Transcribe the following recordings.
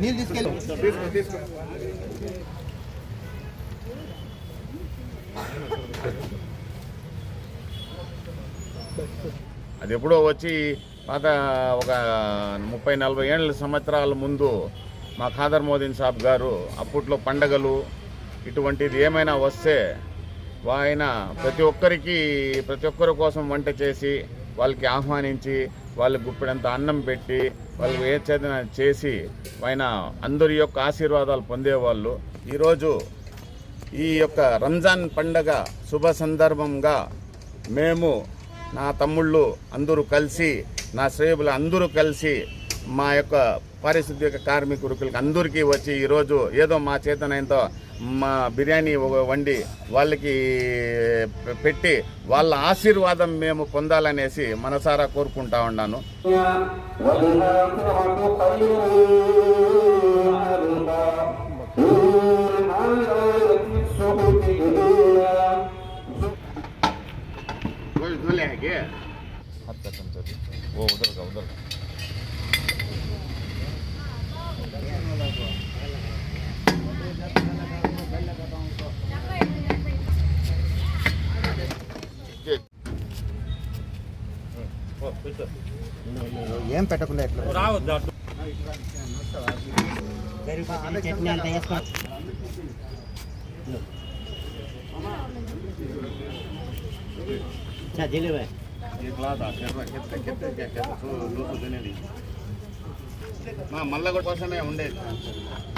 నీళ్ళు తీసుకెళ్ళి. అది ఎప్పుడో వచ్చి పాత ఒక ముప్పై నలభై ఏళ్ళ సంవత్సరాల ముందు మా ఖాదర్ మోదీన్ సాబ్ గారు అప్పట్లో పండగలు ఇటువంటిది ఏమైనా వస్తే ఆయన ప్రతి ఒక్కరికి ప్రతి ఒక్కరి కోసం వంట చేసి వాళ్ళకి ఆహ్వానించి వాళ్ళకి గుప్పెడంత అన్నం పెట్టి వాళ్ళకి ఏ చేతన చేసి ఆయన అందరి యొక్క ఆశీర్వాదాలు పొందేవాళ్ళు. ఈరోజు ఈ యొక్క రంజాన్ పండగ శుభ సందర్భంగా మేము నా తమ్ముళ్ళు అందరూ కలిసి నా శ్రేయులు అందరూ కలిసి మా యొక్క పారిశుద్ధ్య కార్మికులకు అందరికీ వచ్చి ఈరోజు ఏదో మా చేతనైంతో మా బిర్యానీ వండి వాళ్ళకి పెట్టి వాళ్ళ ఆశీర్వాదం మేము పొందాలనేసి మనసారా కోరుకుంటా ఉన్నాను. वो उधर का उधर ఏం పెట్టకుండా ఎట్లా చట్నీ అంతా వేసుకో జిలేబీ మళ్ళా కూడా కోసమే ఉండేది చట్నీ అప్పుడు పెట్టాలి.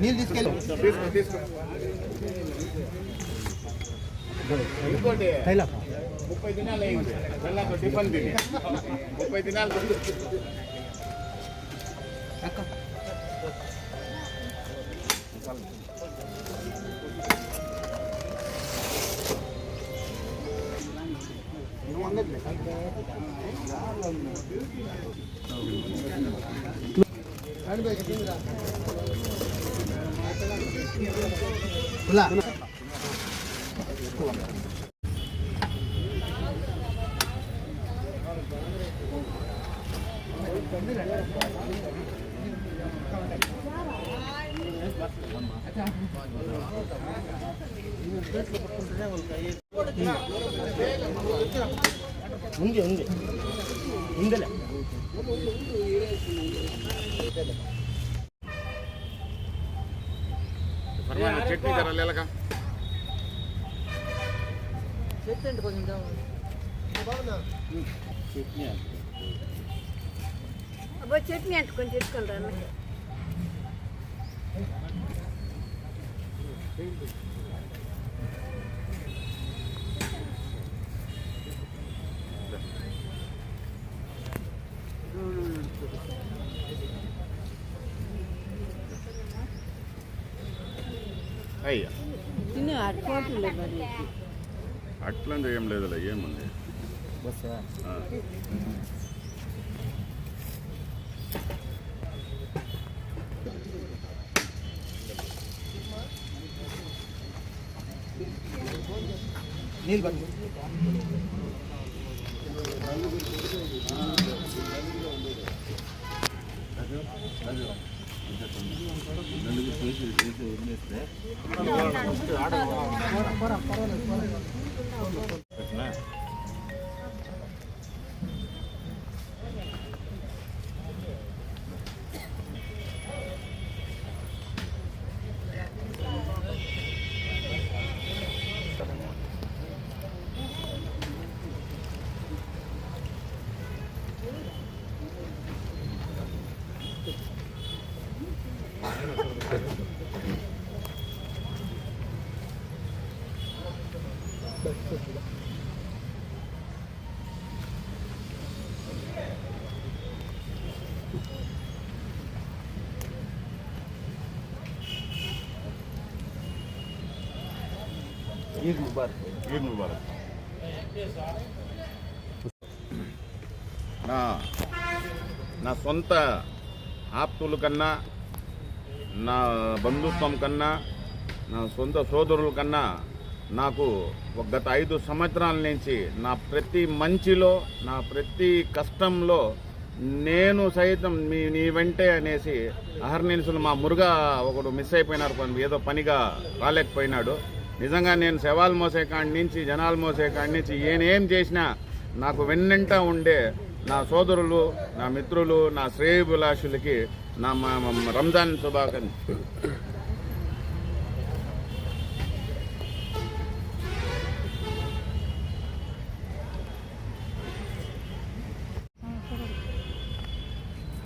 నీళ్ళు తీసుకెళ్ళి ఇంకోటి ముప్పై దినాలు అయింది వెళ్ళాక టిఫిన్ తిని ముప్పై దినాలు உங்களுக்கு ఉంది ఉంది. ఉందిలే. చట్నీ జర లేలక అబ్బో చట్నీ అంటుకొని అయ్యా అట్లని ఏం లేదు ఏముంది నీళ్ళు పట్టు Thank you. నలుగురు ఈద్ ముబారక్. ఈద్ ముబారక్. నా నా సొంత ఆప్తుల కన్నా నా బంధుత్వం కన్నా నా సొంత సోదరుల కన్నా నాకు ఒక గత ఐదు సంవత్సరాల నుంచి నా ప్రతి మంచిలో నా ప్రతి కష్టంలో నేను సైతం మీ నీ వెంటే అనేసి అహర్నిశలు మా మురుగా ఒకడు మిస్ అయిపోయినారు పని ఏదో పనిగా రాలేకపోయినాడు. నిజంగా నేను శవాలు మోసే కాడి నుంచి జనాలు మోసే కాడి నుంచి ఏనేం చేసినా నాకు వెన్నంట ఉండే నా సోదరులు నా మిత్రులు నా శ్రేయభిలాషులకి నా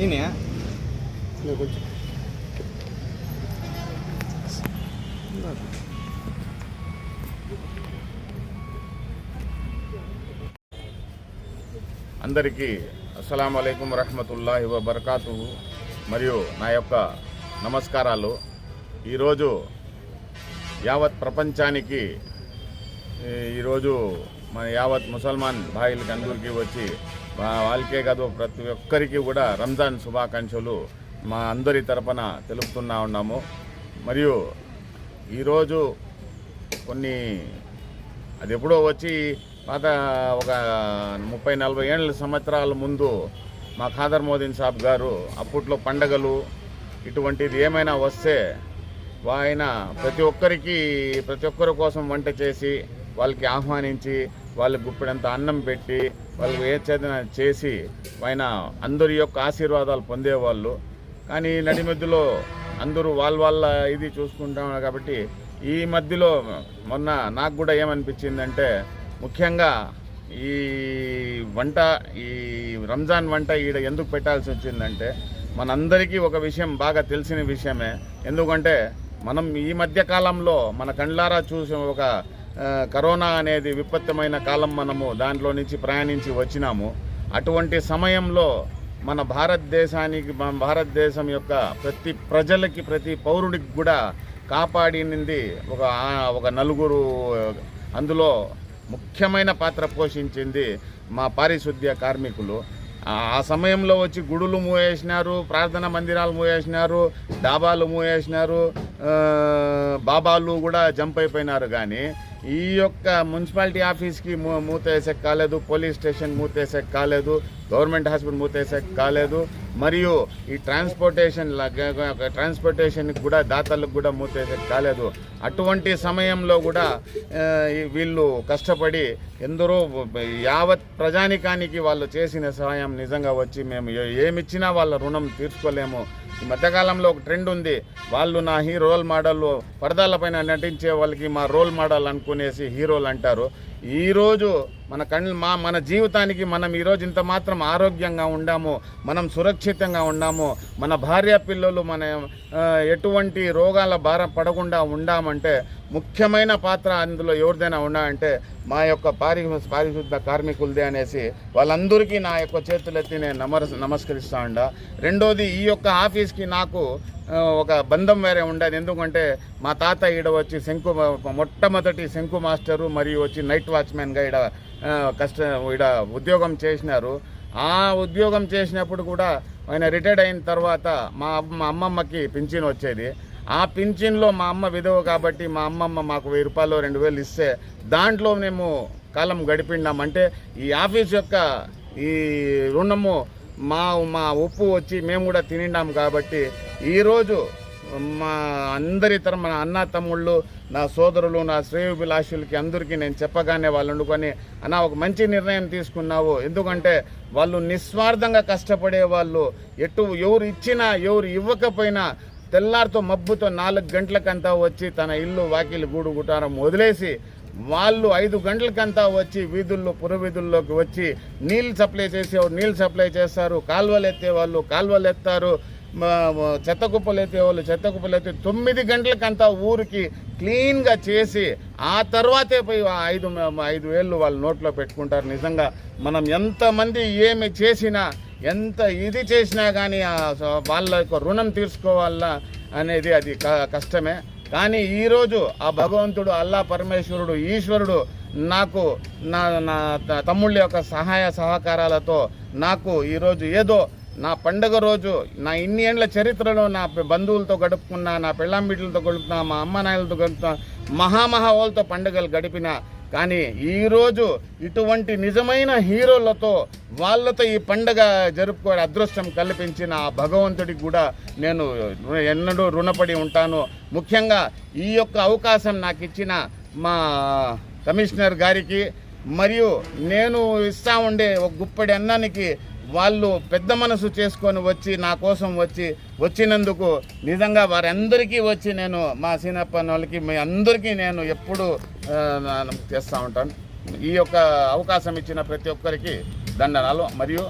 ఈయన అందరికీ అస్సలం అయికం వరహమతుల్లాహి వబర్కాతు మరియు నా యొక్క నమస్కారాలు. ఈరోజు యావత్ ప్రపంచానికి ఈ, ఈరోజు మన యావత్ ముసల్మాన్ భాయిలకి అందరికీ వచ్చి వాళ్ళకే కాదు ప్రతి ఒక్కరికి కూడా రంజాన్ శుభాకాంక్షలు మా అందరి తరపున తెలుపుతున్నా ఉన్నాము. మరియు ఈరోజు కొన్ని అది ఎప్పుడో వచ్చి పాత ఒక ముప్పై నలభై ఏళ్ళ సంవత్సరాల ముందు మా ఖాదర్ మోదీన్ సాబ్ గారు అప్పట్లో పండగలు ఇటువంటిది ఏమైనా వస్తే ఆయన ప్రతి ఒక్కరికి ప్రతి ఒక్కరి కోసం వంట చేసి వాళ్ళకి ఆహ్వానించి వాళ్ళకి గుప్పిడంత అన్నం పెట్టి వాళ్ళకి ఏ చేతన చేసి ఆయన అందరి యొక్క ఆశీర్వాదాలు పొందేవాళ్ళు కానీ నడి మధ్యలో అందరూ వాళ్ళ వాళ్ళ ఇది చూసుకుంటాం కాబట్టి ఈ మధ్యలో మొన్న నాకు కూడా ఏమనిపించిందంటే ముఖ్యంగా ఈ వంట ఈ రంజాన్ వంట ఈడ ఎందుకు పెట్టాల్సి వచ్చిందంటే మనందరికీ ఒక విషయం బాగా తెలిసిన విషయమే. ఎందుకంటే మనం ఈ మధ్య కాలంలో మన కండ్లారా చూసిన ఒక కరోనా అనేది విపత్తమైన కాలం మనము దాంట్లో నుంచి ప్రయాణించి వచ్చినాము. అటువంటి సమయంలో మన భారతదేశానికి మన భారతదేశం యొక్క ప్రతి ప్రజలకి ప్రతి పౌరుడికి కూడా కాపాడినింది ఒక ఒక నలుగురు అందులో ముఖ్యమైన పాత్ర పోషించింది మా పారిశుద్ధ్య కార్మికులు. ఆ సమయంలో వచ్చి గుడులు మూయేసినారు ప్రార్థన మందిరాలు మూయేసినారు డాబాలు మూయేసినారు బాబాలు కూడా జంప్ అయిపోయినారు కానీ ఈ యొక్క మున్సిపాలిటీ ఆఫీస్కి మూ మూతేసే కాలేదు పోలీస్ స్టేషన్ మూతేసే కాలేదు గవర్నమెంట్ హాస్పిటల్ మూతేసే కాలేదు మరియు ఈ ట్రాన్స్పోర్టేషన్ ట్రాన్స్పోర్టేషన్కి కూడా దాతలకు కూడా మూతేసే కాలేదు. అటువంటి సమయంలో కూడా వీళ్ళు కష్టపడి ఎందరో యావత్ ప్రజానికానికి వాళ్ళు చేసిన సహాయం నిజంగా వచ్చి మేము ఏమిచ్చినా వాళ్ళ రుణం తీర్చుకోలేము. ఈ మధ్యకాలంలో ఒక ట్రెండ్ ఉంది. వాళ్ళు నా హీ రోల్ మోడల్ పరదాలపైన నటించే వాళ్ళకి మా రోల్ మోడల్ అనుకునేసి హీరోలు అంటారు. ఈరోజు మన కళ్ళు మా మన జీవితానికి మనం ఈరోజు ఇంత మాత్రం ఆరోగ్యంగా ఉండాము మనం సురక్షితంగా ఉన్నాము మన భార్య పిల్లలు మన ఎటువంటి రోగాల భార పడకుండా ఉండామంటే ముఖ్యమైన పాత్ర అందులో ఎవరిదైనా ఉన్నాయంటే మా యొక్క పారి పారిశుద్ధ కార్మికులదే అనేసి వాళ్ళందరికీ నా యొక్క చేతులెత్తి నేను నమర నమస్కరిస్తా ఉండా. రెండోది ఈ యొక్క ఆఫీస్కి నాకు ఒక బంధం వేరే ఉండేది. ఎందుకంటే మా తాత ఈడ వచ్చి శంకు మొట్టమొదటి శంకు మాస్టరు మరియు వచ్చి నైట్ వాచ్మెన్గా ఈడ కష్ట ఈడ ఉద్యోగం చేసినారు. ఆ ఉద్యోగం చేసినప్పుడు కూడా ఆయన రిటైర్డ్ అయిన తర్వాత మా అమ్మ- మా అమ్మమ్మకి పింఛన్ వచ్చేది. ఆ పింఛన్లో మా అమ్మ విధవ కాబట్టి మా అమ్మమ్మ మాకు వెయ్యి రూపాయలు రెండు వేలు ఇస్తే దాంట్లో మేము కాలం గడిపిండాం అంటే ఈ ఆఫీస్ యొక్క ఈ రుణము మా మా ఉప్పు వచ్చి మేము కూడా తినిండాం కాబట్టి ఈరోజు మా అందరి తరం మన అన్న తమ్ముళ్ళు నా సోదరులు నా శ్రేయోభిలాషులకి అందరికీ నేను చెప్పగానే వాళ్ళు వండుకొని అన్న ఒక మంచి నిర్ణయం తీసుకున్నావు. ఎందుకంటే వాళ్ళు నిస్వార్థంగా కష్టపడే వాళ్ళు. ఎటు ఎవరు ఇచ్చినా ఎవరు ఇవ్వకపోయినా తెల్లారితో మబ్బుతో నాలుగు గంటలకంతా వచ్చి తన ఇల్లు వాకిలి గూడు గుటారం వదిలేసి వాళ్ళు ఐదు గంటలకంతా వచ్చి వీధుల్లో పురవీధుల్లోకి వచ్చి నీళ్ళు సప్లై చేసేవారు. నీళ్ళు సప్లై చేస్తారు. కాలువలు ఎత్తే వాళ్ళు కాలువలు ఎత్తారు చెత్త కుప్పలు అయితే వాళ్ళు చెత్త కుప్పలు ఎత్తే తొమ్మిది గంటలకంతా ఊరికి క్లీన్గా చేసి ఆ తర్వాతే పోయి ఐదు ఐదు వేళ్ళు వాళ్ళు నోట్లో పెట్టుకుంటారు. నిజంగా మనం ఎంతమంది ఏమి చేసినా ఎంత ఇది చేసినా కానీ వాళ్ళ యొక్క రుణం తీర్చుకోవాలా అనేది అది క- కష్టమే. కానీ ఈరోజు ఆ భగవంతుడు అల్లా పరమేశ్వరుడు ఈశ్వరుడు నాకు నా నా త- తమ్ముళ్ళ యొక్క సహాయ సహకారాలతో నాకు ఈరోజు ఏదో నా పండగ రోజు నా ఇన్ని ఏండ్ల చరిత్రలో నా బంధువులతో గడుపుకున్నా నా పెళ్ళాం బిడ్డలతో గడుపుతున్నా మా అమ్మ నాయలతో గడుపుతున్నా మహామహా వాళ్ళతో పండుగలు గడిపిన. కానీ ఈరోజు ఇటువంటి నిజమైన హీరోలతో వాళ్ళతో ఈ పండగ జరుపుకోవడం అదృష్టం కల్పించిన ఆ భగవంతుడికి కూడా నేను ఎన్నడూ రుణపడి ఉంటాను. ముఖ్యంగా ఈ యొక్క అవకాశం నాకు ఇచ్చిన మా కమిషనర్ గారికి మరియు నేను ఇస్తా ఉండే ఒక గుప్పడి అన్నానికి వాళ్ళు పెద్ద మనసు చేసుకొని వచ్చి నా కోసం వచ్చి వచ్చినందుకు నిజంగా వారందరికీ వచ్చి నేను మా సీనప్ప వాళ్ళకి మీ అందరికీ నేను ఎప్పుడు చేస్తూ ఉంటాను. ఈ యొక్క అవకాశం ఇచ్చిన ప్రతి ఒక్కరికి దండనాలు మరియు